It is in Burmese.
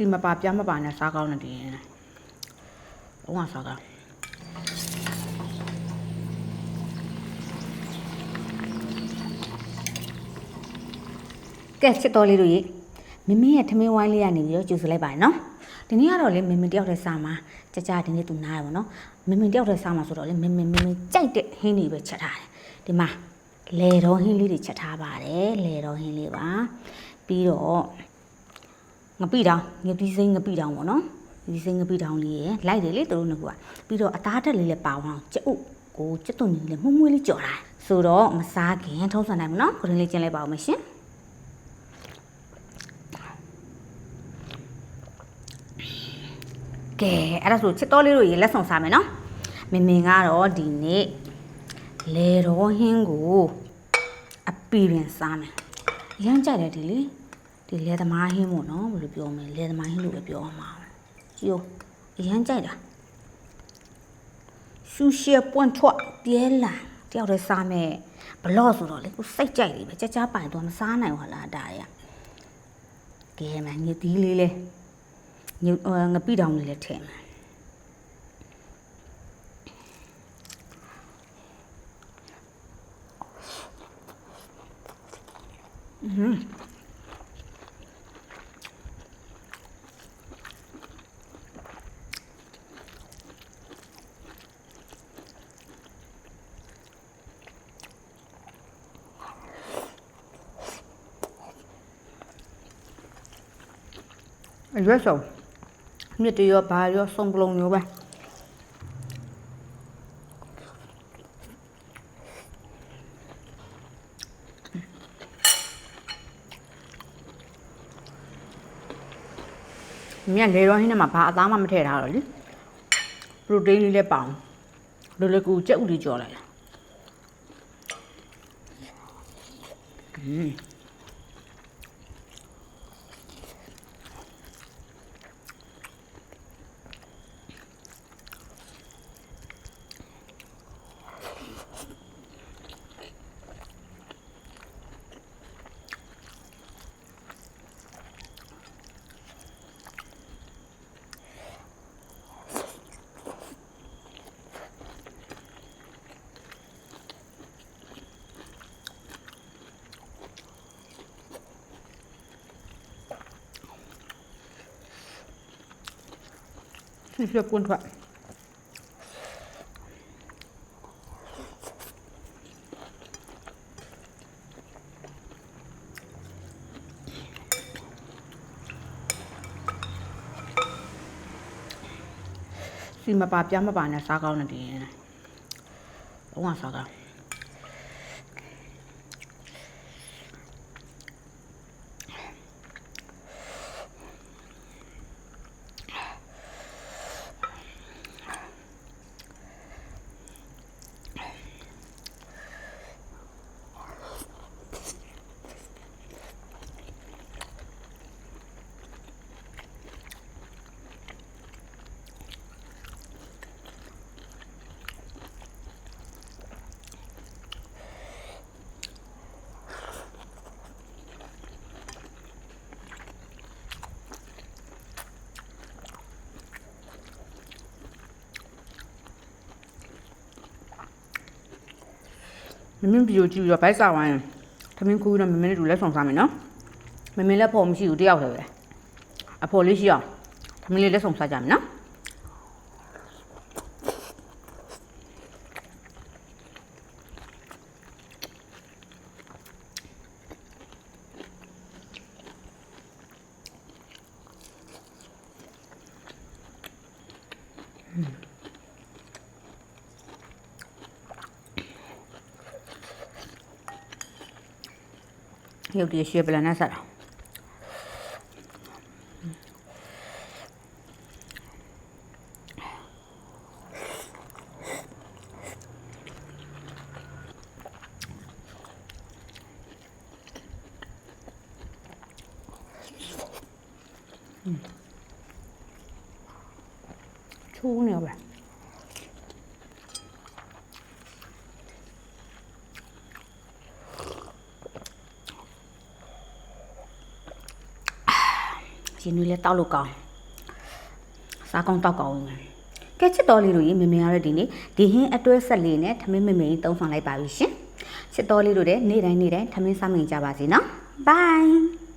စီမပါပြမပါနဲ့စားကောင်းတယ်ဒီရင်ဘုံကစားကောင်းကဲချစ်တော်လေးတို့ရေမမင်းရဲ့ထမင်းဝိုင်းလေးကနေပြီးတော့ကြိုဆိုလိုက်ပါနော်ဒီနေ့ကတော့လေမမင်းတယောက်တည်းစားမှာကြကြဒီနေ့သူနားရပါနော်မမင်းတယောက်တည်းစားမှာဆိုတော့လေမမင်းမမင်းကြိုက်တဲ့ဟင်းတွေပဲချက်ထားတယ်ဒီမှာလေတော်ဟင်းလေးတွေချက်ထားပါတယ်လေတော်ဟင်းလေးပါပြီးတော့ ငပိတောင်ငပိစိမ့်ငပိတောင်ပေါ့နော်ဒီစိမ့်ငပိတောင်လေးရယ်လိုက်တယ်လေသူတို့နှစ်ခုကပြီးတော့အသားတက်လေးလည်းပါအောင်ကြက်ဥကိုကြက်သွန်ကြီးလည်းမှုံမွေးလေးကြော်တာဆိုတော့မစားခင်ထုံးစံနိုင်မနော်ကိုရင်လေးကျင်းလိုက်ပါအောင်မရှင်ကဲအဲ့ဒါဆိုချစ်တော်လေးတို့ရေလက်ဆောင်စားမယ်နော်မင်မင်ကတော့ဒီနေ့လေတော်ဟင်းကိုအပီရင်စားမယ်ရမ်းကြိုက်တယ်ဒီလေ ဒီလေသမားဟင်းပေါ့နော်ဘယ်လိုပြောမလဲလေသမားဟင်းလို့ပဲပြောမှာကြည့်ရမ်းကြိုက်တာရှူရှေပွန့်ထွက်တဲလာတယောက်တည်းစားမယ်ဘလော့ဆိုတော့လေကိုစိတ်ကြိုက်လေးပဲကြကြပိုင်တော့မစားနိုင်ဘူးဟာလားဒါရကဲမညစ်ဒီလေးလေးညုငပိတောင်လေးလည်းထည့်မယ်อืม ရွက်ဆုံးမြစ်တရောဘာရောစုံပလုံးရောပဲမြက်လေရောဟင်းထဲမှာဘာအသားမှမထည့်ထားတော့လေပရိုတိန်းလေးလည်းပေါအောင်လိုလေကူကြက်ဥလေးကြော်လိုက်တာอืมရှင်း ရှင်းပွန့်ထွက်စီမပါပြမပါနဲ့စားကောင်းတယ်ဒီ မမင်းဗီဒီယိုကြည့်ပြီးတော့ဘိုက်စာဝိုင်းသမင်းခူးတော့မမင်းတို့လက်ဆောင်စားမယ်နော်မမင်းလက်ဖို့မရှိဘူးတယောက်တည်းပဲအဖော်လေးရှိအောင်သမင်းလေးလက်ဆောင်စားကြမယ်နော်ရု ပ်တည်းရှေ့ပလန်နဲ့ဆက်တာချိုးနေပဲ ရှင်နွေးလည်းတောက်လို့ကောင်းစားကောင်းတောက်ကောင်းဝင်မယ်ကဲချစ်တော်လေးတို့ရေမမေရတဲ့ဒီနေ့ဒီဟင်းအတွဲဆက်လေးနဲ့ထမင်းမမေကြီးသုံးဆောင်လိုက်ပါပြီရှင်ချစ်တော်လေးတို့တဲ့နေ့တိုင်းနေ့တိုင်းထမင်းစားမင်ကြပါစေနော် bye